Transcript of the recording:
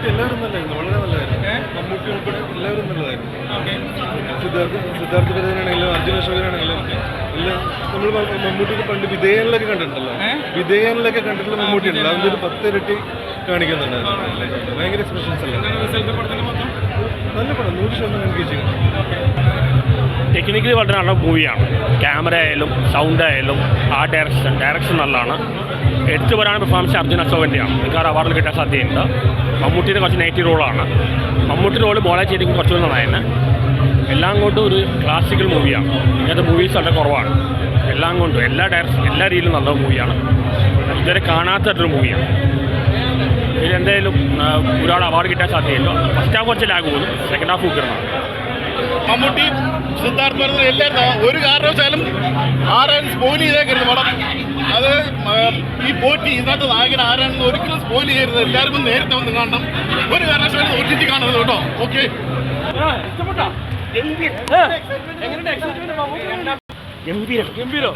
മമ്മൂട്ടി എല്ലാവരും നല്ലതായിരുന്നു. വളരെ നല്ലതായിരുന്നു. മമ്മൂട്ടി ഉൾപ്പെടെ എല്ലാവരും നല്ലതായിരുന്നു. സിദ്ധാർത്ഥ സിദ്ധാർത്ഥ ഭരതനാണെങ്കിലും അർജുന അശോകനാണെങ്കിലും എല്ലാം നമ്മൾ മമ്മൂട്ടിക്ക് പണ്ട് വിധേയനിലൊക്കെ കണ്ടിട്ടുണ്ടല്ലോ. വിധേയനിലൊക്കെ കണ്ടിട്ടുള്ള മമ്മൂട്ടി ഉണ്ടല്ലോ അതിന്റെ ഒരു പത്തിരട്ടി കാണിക്കുന്നുണ്ട് ഭയങ്കര എക്സ്പ്രഷൻസ് അല്ലേ? നല്ല പടം. നൂറ് ശതമാനം എനിക്ക് ചെയ്യും ടെക്നിക്കലി വളരെ നല്ല മൂവിയാണ് ക്യാമറ ആയാലും സൗണ്ട് ആയാലും ആ ഡയറക്ഷൻ ഡയറക്ഷൻ നല്ലതാണ്. എടുത്തു വരാൻ പെർഫോമൻസ് അർജുൻ അശോകന്റെയാണ് മിക്കവാറും അവാർഡിൽ കിട്ടാൻ സാധ്യതയുണ്ട്. മമ്മൂട്ടിയുടെ കുറച്ച് നെഗറ്റീവ് റോളാണ് മമ്മൂട്ടി റോൾ ബോളെ ചെയ്തിരിക്കും കുറച്ചുകൂടി നന്നായിരുന്നു എല്ലാം കൊണ്ടും ഒരു ക്ലാസിക്കൽ മൂവിയാണ് ഇങ്ങനത്തെ മൂവീസ് വളരെ കുറവാണ്. എല്ലാം കൊണ്ടും എല്ലാ ഡയറക്ഷൻ എല്ലാ രീതിയിലും നല്ല മൂവിയാണ് ഇതുവരെ കാണാത്തൊരു മൂവിയാണ് ഇതിലെന്തായാലും ഒരാൾ അവാർഡ് കിട്ടാൻ സാധ്യതയില്ല ഫസ്റ്റ് ഹാഫ് കുറച്ച് ലാഗ് പോകുന്നു. സെക്കൻഡ് ഹാഫ് ഉഗ്രമാണ് മമ്മൂട്ടി സിദ്ധാർത്ഥ് പറഞ്ഞ എല്ലാവരും ഒരു കാരണവശാലും ആരാൻ സ്പോയിൽ ചെയ്തേക്കരുത് പടം. അത് ഈ പോറ്റി ഇന്നത്തെ നായകൻ ആരാണെന്ന് ഒരിക്കലും സ്പോയിൽ ചെയ്യരുത്. എല്ലാവർക്കും നേരത്തെ വന്ന് കാണണം. ഒരു കാരണവശാലും ഒ ടി ടി കാണരുത് കേട്ടോ. ഓക്കെ ഗംഭീരം. ഗംഭീരം.